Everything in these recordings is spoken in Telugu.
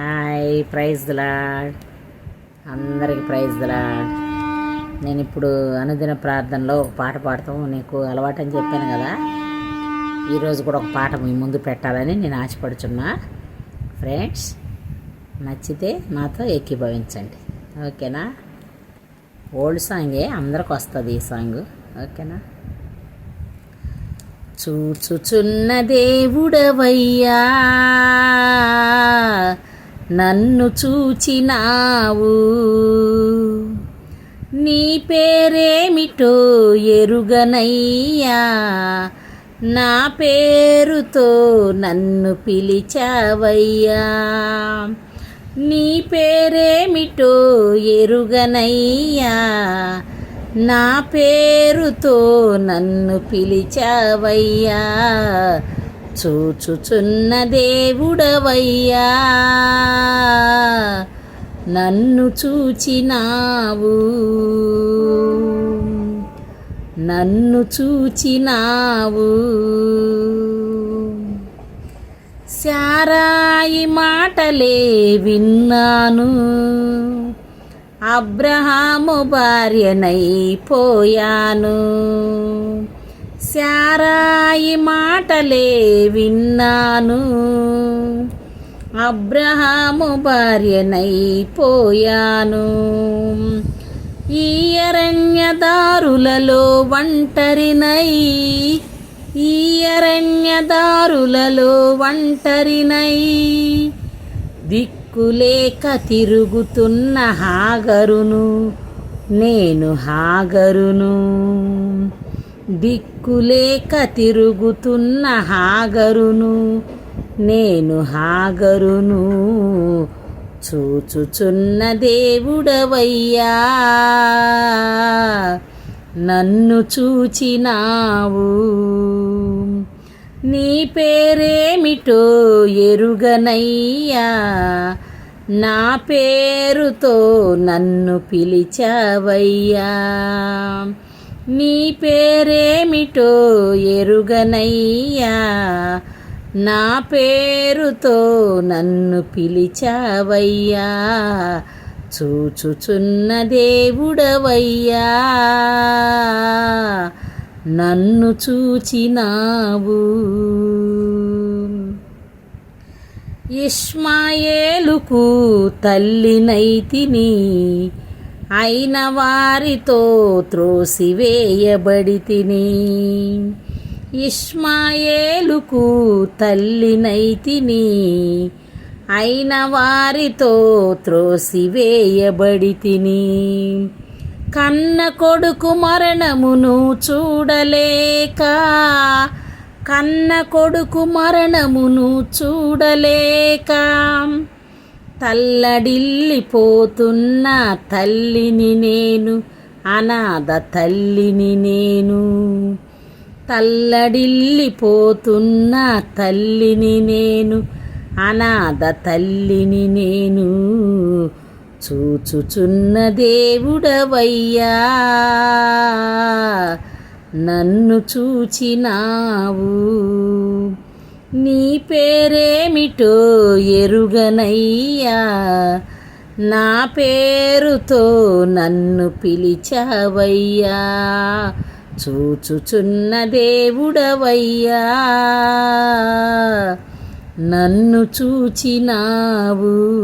హాయ్ ప్రైజ్ లాడ్ అందరికి ప్రైజ్ లాడ్ నేను ఇప్పుడు అనుదిన ప్రార్థనలో ఒక పాట పాడతాం. నీకు అలవాటు అని చెప్పాను కదా. ఈరోజు కూడా ఒక పాట మీ ముందు పెట్టాలని నేను ఆశపడుచున్నా. ఫ్రెండ్స్ నచ్చితే నాతో ఏకీభవించండి. ఓకేనా? ఓల్డ్ సాంగే అందరికి వస్తుంది ఈ సాంగ్. ఓకేనా? చూచుచున్న దేవుడవయ్యా నన్ను చూచినావు. నీ పేరేమిటో ఎరుగనయ్యా. నా పేరుతో నన్ను పిలిచావయ్యా. నీ పేరేమిటో ఎరుగనయ్యా. నా పేరుతో నన్ను పిలిచావయ్యా. చూచుచున్న దేవుడవయ్యా. నన్ను చూచినావు. నన్ను చూచినావు. శారాయి మాటలే విన్నాను. అబ్రహాము భార్యనైపోయాను శారాయి మాటలే విన్నాను. అబ్రహాము భార్యనైపోయాను. ఈ అరణ్యదారులలో ఒంటరినై ఈ అరణ్యదారులలో ఒంటరినై దిక్కులేక తిరుగుతున్న హాగరును నేను హాగరును. దిక్కులేక తిరుగుతున్న హాగరును నేను హాగరును చూచుచున్న దేవుడవయ్యా. నన్ను చూచినావు నీ పేరేమిటో ఎరుగనయ్యా. నా పేరుతో నన్ను పిలిచావయ్యా. నీ పేరేమిటో ఎరుగనయ్యా? నా పేరుతో నన్ను పిలిచావయ్యా. చూచుచున్న దేవుడవయ్యా. నన్ను చూచినావు. ఇష్మాయేలుకు తల్లినైతిని అయిన వారితో త్రోసివేయబడి తిని ఇష్మాయేలుకు తల్లినైతిని అయిన వారితో త్రోసివేయబడి తిని కన్న కొడుకు మరణమును చూడలేక కన్న కొడుకు మరణమును చూడలేక తల్లడిల్లిపోతున్న తల్లిని నేను అనాథ తల్లిని నేను. తల్లడిల్లిపోతున్న తల్లిని నేను అనాథ తల్లిని నేను. చూచుచున్న దేవుడవయ్యా నన్ను చూచినావు. పేరేమిటో ఎరుగనయ్యా? నా పేరుతో నన్ను పిలిచావయ్యా. చూచుచున్న దేవుడవయ్యా. నన్ను చూచినావు.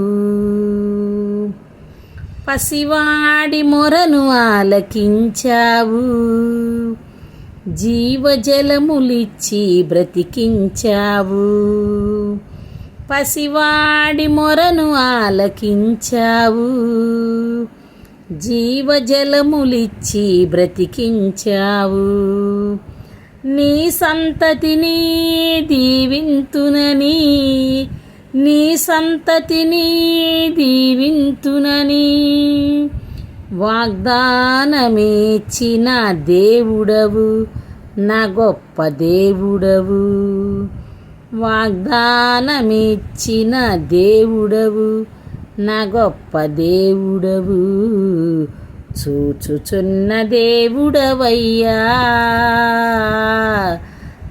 పసివాడి మొరను ఆలకించావు. జీవజలములిచ్చి బ్రతికించావు. పసివాడి మొరను ఆలకించావు. జీవజలములిచ్చి బ్రతికించావు. నీ సంతతిని దీవింతునని నీ సంతతిని దీవింతునని వాగ్దానమిచ్చిన దేవుడవు నా గొప్ప దేవుడవు. వాగ్దానమిచ్చిన దేవుడవు నా గొప్ప దేవుడవు. చూచుచున్న దేవుడవయ్యా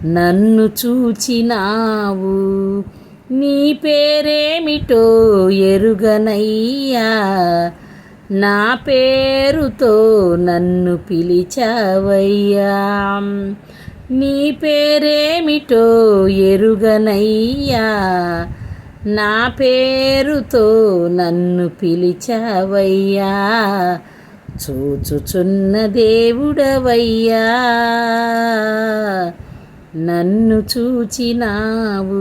నన్ను చూచినావు. నీ పేరేమిటో ఎరుగనయ్యా నా పేరుతో నన్ను పిలిచావయ్యా. నీ పేరేమిటో ఎరుగనయ్యా. నా పేరుతో నన్ను పిలిచావయ్యా. చూచుచున్న దేవుడవయ్యా. నన్ను చూచినావు.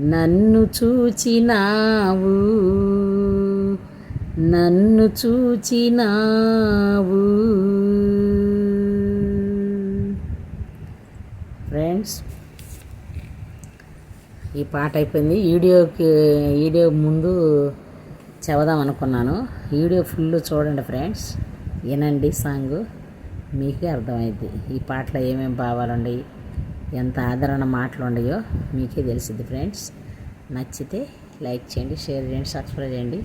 నన్ను చూచినావు. నన్ను చూచినావు. ఫ్రెండ్స్ ఈ పాట అయిపోయింది. వీడియోకి వీడియో ముందు చదవదాం అనుకున్నాను. వీడియో ఫుల్ చూడండి ఫ్రెండ్స్ వినండి సాంగ్. మీకే అర్థమైంది ఈ పాటలో ఏమేమి భావాలు ఎంత ఆదరణ మాటలు ఉండయో మీకే తెలిసింది ఫ్రెండ్స్ నచ్చితే లైక్ చేయండి షేర్ చేయండి సబ్స్క్రైబ్ చేయండి.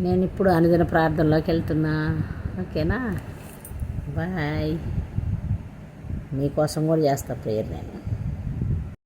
నేను ఇప్పుడు అనుదిన ప్రార్థనలోకి వెళ్తున్నా. ఓకేనా? బాయ్. మీకోసం కూడా చేస్తా ప్రేయర్ నేను.